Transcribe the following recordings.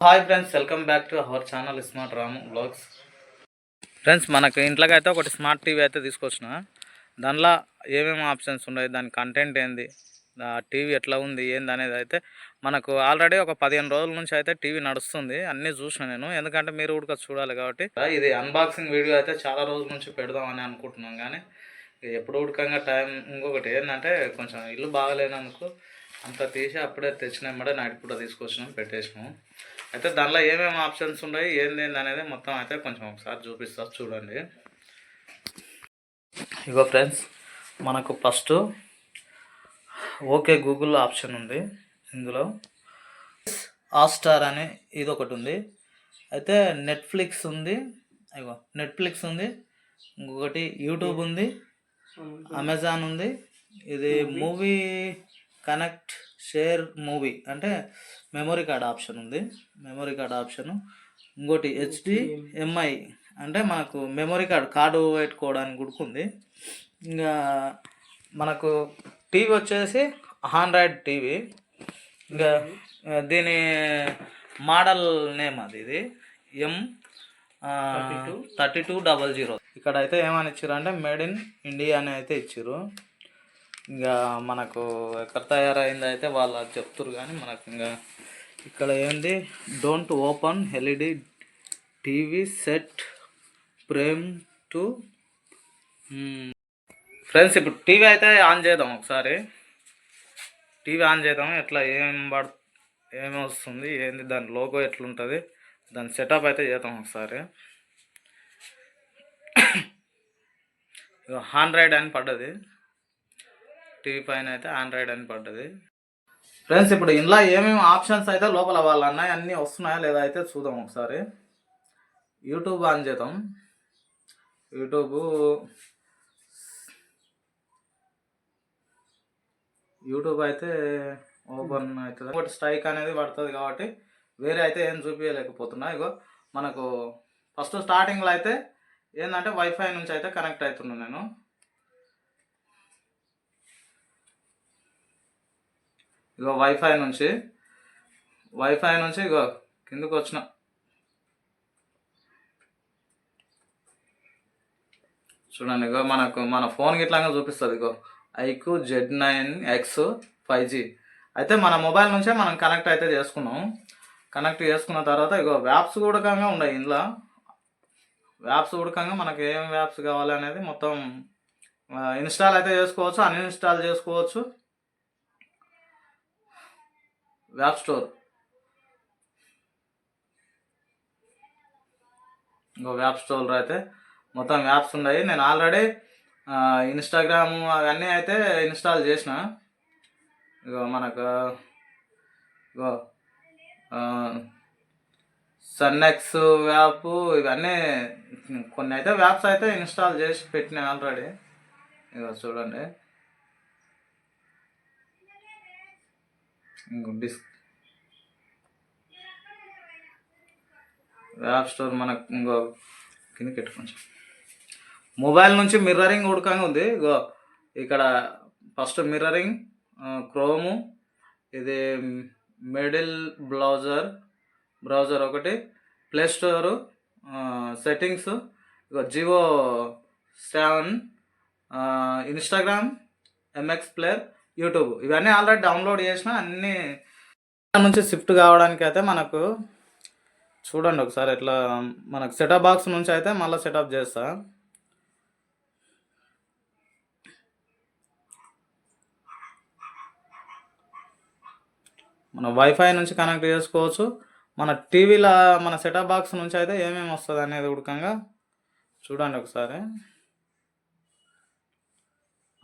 Hi friends welcome back to our channel smart Ramu blogs friends మనకు ఇంట్లోకి అయితే ఒకటి స్మార్ట్ టీవీ అయితే తీసుకొచ్చిన. దానిలో ఏమేమి ఆప్షన్స్ ఉన్నాయి దాని కంటెంట్ ఏంది టీవీ ఎట్లా ఉంది ఏంది అనేది అయితే మనకు ఆల్రెడీ ఒక పదిహేను రోజుల నుంచి అయితే టీవీ నడుస్తుంది. అన్నీ చూసిన నేను. ఎందుకంటే మీరు కూడా చూడాలి కాబట్టి. ఇది అన్బాక్సింగ్ వీడియో అయితే చాలా రోజుల నుంచి పెడదామని అనుకుంటున్నాం కానీ ఎప్పుడు ఉడకంగా టైం ఇంకొకటి ఏంటంటే కొంచెం ఇల్లు బాగలేనందుకు అంత తీసి అప్పుడే తెచ్చిన. ఎమ్మడే నైట్ పూట తీసుకొచ్చినాం పెట్టేసినాము అయితే దానిలో ఏమేమి ఆప్షన్స్ ఉన్నాయి ఏంది అనేది మొత్తం అయితే కొంచెం ఒకసారి చూపిస్తారు చూడండి. ఇగో ఫ్రెండ్స్ మనకు ఫస్ట్ ఓకే గూగుల్ ఆప్షన్ ఉంది. ఇందులో హాట్స్టార్ అని ఇది ఒకటి ఉంది. అయితే నెట్ఫ్లిక్స్ ఉంది. ఇగో నెట్ఫ్లిక్స్ ఉంది. ఇంకొకటి యూట్యూబ్ ఉంది. అమెజాన్ ఉంది. ఇది మూవీ కనెక్ట్ షేర్ మూవీ అంటే మెమొరీ కార్డ్ ఆప్షన్ ఉంది. Memory card option. ఇంకోటి హెచ్డి ఎంఐ అంటే మనకు మెమొరీ కార్డ్ కార్డు పెట్టుకోవడానికి కూడా ఉంది. ఇంకా మనకు టీవీ వచ్చేసి ఆండ్రాయిడ్ టీవీ. ఇంకా దీని మోడల్ నేమ్ అది ఇది M thirty two. Double zero. ఇక్కడ అయితే ఏమని ఇచ్చారు అంటే మేడ్ ఇన్ ఇండియా అని అయితే ఇచ్చారు ఇంకా మనకు ఎక్కడ తయారైంది అయితే వాళ్ళు అది చెప్తారు కానీ మనకు ఇంకా ఇక్కడ ఏంది? Don't open LED TV set Prem to friends ఇప్పుడు టీవీ అయితే ఆన్ చేద్దాం ఒకసారి. టీవీ ఆన్ చేద్దాం. ఎట్లా ఏం పడు ఏమి వస్తుంది? ఏంది? దాని లోగో ఎట్లుంటుంది? దాని సెటప్ అయితే చేద్దాం ఒకసారి. ఆండ్రాయిడ్ అని పడ్డది. టీవీ పైన అయితే ఆండ్రాయిడ్ అని పడ్డది. ఫ్రెండ్స్ ఇప్పుడు ఇందులో ఏమేమి ఆప్షన్స్ అయితే లోపల వాళ్ళు అన్నాయి అన్నీ వస్తున్నాయా లేదా అయితే చూద్దాం ఒకసారి. యూట్యూబ్ ఆన్ చేద్దాం. యూట్యూబ్ యూట్యూబ్ అయితే ఓపెన్ అవుతుంది. ఒకటి స్ట్రైక్ అనేది పడుతుంది కాబట్టి వేరే అయితే ఏం చూపించలేకపోతున్నా ఇగో మనకు ఫస్ట్ స్టార్టింగ్లో అయితే ఏంటంటే వైఫై నుంచి అయితే కనెక్ట్ అవుతున్నాను నేను. ఇగో వైఫై నుంచి వైఫై నుంచి ఇగో కిందకు వచ్చిన. చూడండి ఇగో మనకు మన ఫోన్ గిట్లాగా చూపిస్తుంది ఇగో. IQOO Z nine X five G అయితే మన మొబైల్ నుంచే మనం కనెక్ట్ అయితే చేసుకున్నాం. కనెక్ట్ చేసుకున్న తర్వాత ఇగో వ్యాప్స్ ఉడకంగా ఉన్నాయి ఇందులో. వ్యాప్స్ కూడకంగా మనకి ఏం వ్యాప్స్ కావాలి అనేది మొత్తం ఇన్స్టాల్ అయితే చేసుకోవచ్చు అన్ఇన్స్టాల్ చేసుకోవచ్చు. వ్యాప్ స్టోర్ ఇంకో వ్యాప్ స్టోర్ అయితే మొత్తం యాప్స్ ఉన్నాయి. నేను ఆల్రెడీ ఇన్స్టాగ్రామ్ అవన్నీ అయితే ఇన్స్టాల్ చేసిన. ఇగో మనకు ఇగో సన్నెక్స్ వ్యాప్ ఇవన్నీ కొన్ని అయితే వ్యాప్స్ అయితే ఇన్స్టాల్ చేసి పెట్టినా ఆల్రెడీ ఇగో చూడండి. డిస్క్ యాప్ స్టోర్ మనకు ఇంకో కింద పెట్టు మొబైల్ నుంచి మిర్రరింగ్ ఉడకంగా ఉంది. ఇగో ఇక్కడ ఫస్ట్ మిర్రరింగ్ క్రోము ఇది మిడిల్ బ్రౌజర్ బ్రౌజర్ ఒకటి ప్లే స్టోరు సెట్టింగ్స్ ఇగో GO seven Instagram MX player YouTube. ఇవన్నీ ఆల్రెడీ డౌన్లోడ్ చేసిన అన్నీ నుంచి షిఫ్ట్ కావడానికి అయితే మనకు చూడండి ఒకసారి ఎట్లా మనకు సెటప్ బాక్స్ నుంచి అయితే మళ్ళీ సెటప్ చేస్తా. మన వైఫై నుంచి కనెక్ట్ చేసుకోవచ్చు. మన టీవీలో మన సెటప్ బాక్స్ నుంచి అయితే ఏమేమి వస్తుంది అనేది ఉడకంగా చూడండి ఒకసారి.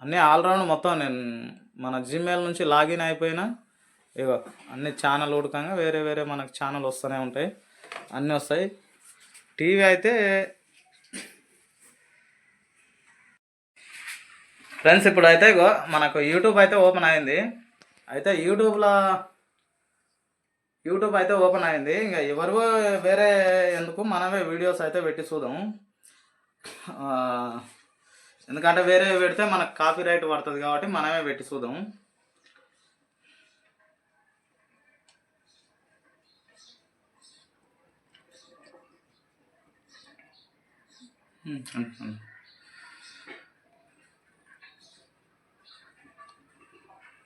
అన్నీ ఆల్రౌండ్ మొత్తం నేను మన జీమెయిల్ నుంచి లాగిన్ అయిపోయినా ఇగో అన్ని ఛానల్ ఉడకంగా వేరే వేరే మనకు ఛానల్ వస్తూనే ఉంటాయి. అన్నీ వస్తాయి. టీవీ అయితే ఫ్రెండ్స్ ఇప్పుడు అయితే ఇగో మనకు యూట్యూబ్ అయితే ఓపెన్ అయింది. అయితే యూట్యూబ్లో యూట్యూబ్ అయితే ఓపెన్ అయింది. ఇంకా ఎవరు వేరే ఎందుకు మనమే వీడియోస్ అయితే పెట్టి చూద్దాం. ఎందుకంటే వేరే పెడితే మనకు కాపీ రైట్ పడుతుంది కాబట్టి మనమే పెట్టి చూద్దాం.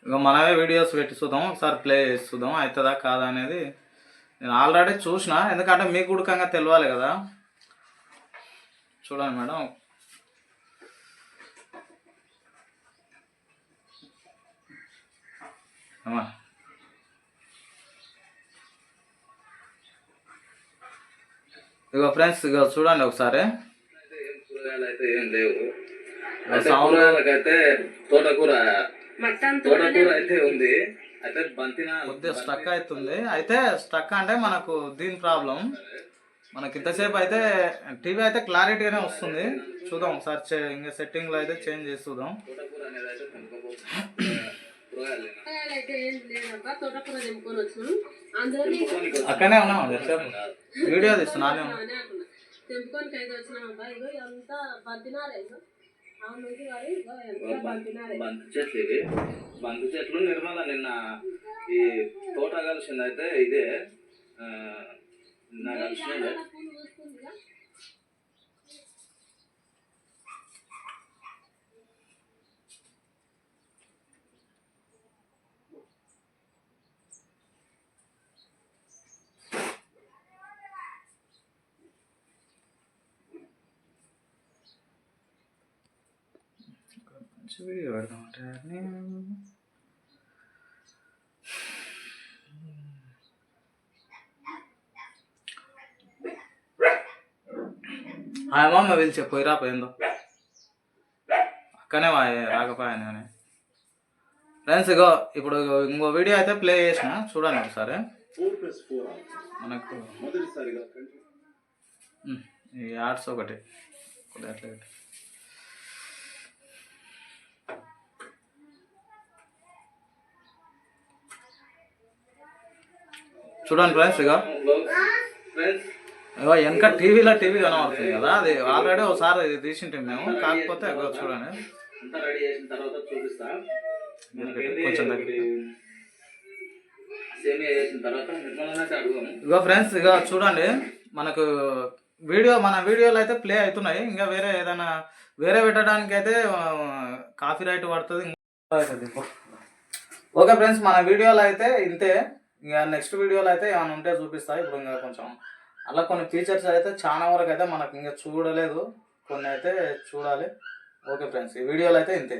ఇక మనమే వీడియోస్ పెట్టి చూద్దాం ఒకసారి ప్లే చేసి చూద్దాం అవుతుందా కాదా అనేది నేను ఆల్రెడీ చూసిన ఎందుకంటే మీకు ఉడకంగా తెలియాలి కదా. చూడండి మేడం అమ్మా ఇగో ఫ్రెండ్స్ ఇగో చూడండి ఒకసారి. అయితే ఏం లేవు. తోటకూర తోటకూర. అయితే ఉంది. అయితే బంతిన కొద్దిగా స్టక్ అవుతుంది అయితే స్టక్ అంటే మనకు దీని ప్రాబ్లం మనకి ఇంతసేపు అయితే టీవీ అయితే క్లారిటీగానే వస్తుంది. చూద్దాం ఒకసారి చే- ఇంకా సెట్టింగ్లో అయితే చేంజ్ చేసి చూద్దాం. అయితే. కూరగాయలు ఏం లేదబ్బా తోటకూర తెంపుకొని వచ్చినాం. అందులో అక్కడనే ఉన్నాం. వీడియో తీస్తున్నాను తెంపుకొని అయితే ఇగో ఎంత బంతినారే ఇగో. బంతి చెట్లు ఇవి. బంతి చెట్లు నిర్మల నిన్న ఈ తోట కలిసింది అయితే ఇదే నిన్న కలిసిందే మంచి వీడియో పెడదామంటే ఆ అమ్మమ్మ పిలిచే పోయిరా పోయిందో. అక్కనే వా రాకపోయాను అని ఫ్రెండ్స్ ఇగో ఇప్పుడు ఇంకో వీడియో అయితే ప్లే చేసిన చూడండి ఒకసారి. మనకు ఈ యాడ్స్ ఒకటి. అట్లా చూడండి ఫ్రెండ్స్ ఇక ఇగో వెనక టీవీలో టీవీ కనబడుతుంది కదా అది ఆల్రెడీ ఒకసారి ఇది తీసింటాం మేము. కాకపోతే చూడండి. ఇగో ఫ్రెండ్స్ ఇక చూడండి. మనకు వీడియో మన వీడియోలు అయితే ప్లే అవుతున్నాయి. ఇంకా వేరే ఏదైనా వేరే పెట్టడానికి అయితే కాపీ రైట్ పడుతుంది. ఓకే ఫ్రెండ్స్ మన వీడియోలో అయితే ఇంతే. ఇంకా నెక్స్ట్ వీడియోలో అయితే ఏమైనా ఉంటే చూపిస్తాయి ఇప్పుడు ఇంకా కొంచెం అలా కొన్ని ఫీచర్స్ అయితే చాలా వరకు అయితే మనకు ఇంకా చూడలేదు. కొన్ని అయితే చూడాలి. ఓకే ఫ్రెండ్స్ ఈ వీడియోలో అయితే ఇంతే.